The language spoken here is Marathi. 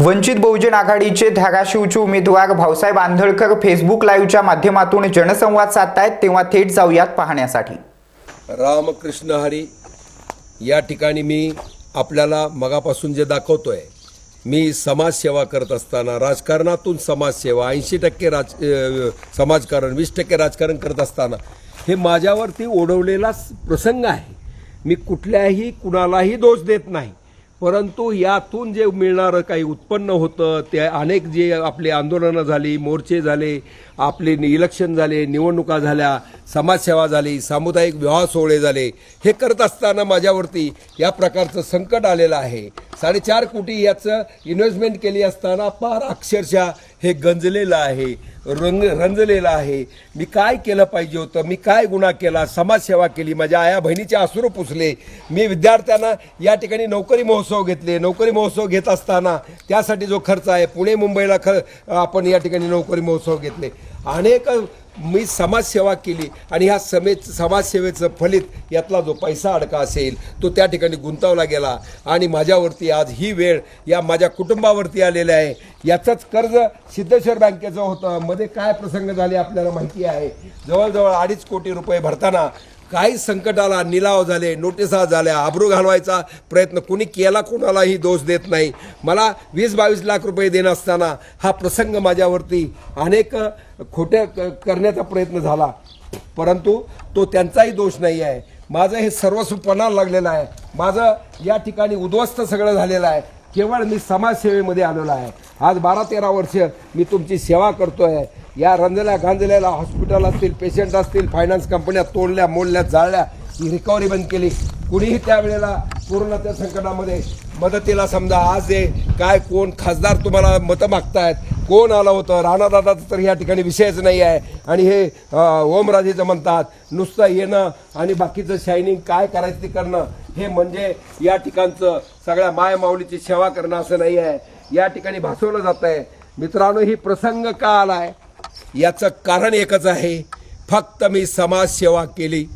वंचित बहुजन आघाडीचे धाराशिवचे उमेदवार भाऊसाहेब आंधळकर फेसबुक लाईव्हच्या माध्यमातून जनसंवाद साधतायत तेव्हा थेट जाऊयात पाहण्यासाठी. रामकृष्ण हरी या ठिकाणी मी आपल्याला मगापासून जे दाखवतोय मी समाजसेवा करत असताना राजकारणातून समाजसेवा ऐंशी टक्के राज समाजकारण वीस टक्के राजकारण करत असताना हे माझ्यावरती ओढवलेला प्रसंग आहे. मी कुठल्याही कुणालाही दोष देत नाही. परंतु यातून जे मिळणारं काही उत्पन्न होतं ते अनेक जे आपली आंदोलनं झाली मोर्चे झाले आपले नि- इलेक्शन झाले निवडणुका झाल्या समाजसेवा झाली सामुदायिक विवाह सोहळे झाले हे करत असताना माझ्यावरती या प्रकारचं संकट आलेलं आहे. साडेचार कोटी याचं इन्व्हेस्टमेंट केली असताना फार अक्षरशः हे गंजलेलं आहे रंग रंजलेलं आहे. मी काय केलं पाहिजे होतं? मी काय गुन्हा केला? समाजसेवा केली? माझ्या आया बहिणीचे अश्रू पुसले. मी विद्यार्थ्यांना या ठिकाणी नोकरी महोत्सव घेतले. नोकरी महोत्सव घेत असताना त्यासाठी जो खर्च आहे पुणे मुंबईला ख आपण या ठिकाणी नोकरी महोत्सव घेतले. अनेक मी समाजसेवा केली आणि ह्या समे समाजसेवेचं फलित यातला जो पैसा अडका असेल तो त्या ठिकाणी गुंतवला गेला. आणि माझ्यावरती आज ही वेळ या माझ्या कुटुंबावरती आलेलं आहे. याचंच कर्ज सिद्धेश्वर बँकेचं होतं. मध्ये काय प्रसंग झाले आपल्याला माहिती आहे? जवळजवळ अडीच कोटी रुपये भरताना काही संकटाला निलाव झाले नोटिसा झाल्या आबरू घालवायचा प्रयत्न कुणी केला कोणालाही दोष देत नाही. मला वीस बावीस लाख रुपये देणं असताना हा प्रसंग माझ्यावरती अनेक खोट्या क- करण्याचा प्रयत्न झाला. परंतु तो त्यांचाही दोष नाही आहे. माझं हे सर्वस्व पणाला लागलेलं आहे. माझं या ठिकाणी उद्ध्वस्त सगळं झालेलं आहे. केवळ मी समाजसेवेमध्ये आलेलो आहे. आज बारा तेरा वर्ष मी तुमची सेवा करतो आहे या रंजल्या गांजलेल्या हॉस्पिटल असतील पेशंट असतील फायनान्स कंपन्या तोडल्या मोडल्या जाळल्या ही रिकव्हरी बंद केली. कुणीही त्यावेळेला कोरोनाच्या संकटामध्ये मदतीला समजा आज हे काय कोण खासदार तुम्हाला मतं मागतायत? कोण आलं होतं? राणादादाचं तर या ठिकाणी विषयच नाही आहे. आणि हे ओमराजेचं म्हणतात नुसतं येणं आणि बाकीचं शायनिंग काय करायचं ते करणं. हे म्हणजे या ठिकाणचं सगळ्या मायमाऊलीची सेवा करणं असं नाही आहे. या ठिकाणी भासवलं जात आहे. मित्रांनो ही प्रसंग का आला आहे. याचं कारण एकच आहे. फक्त मी समाजसेवा केली.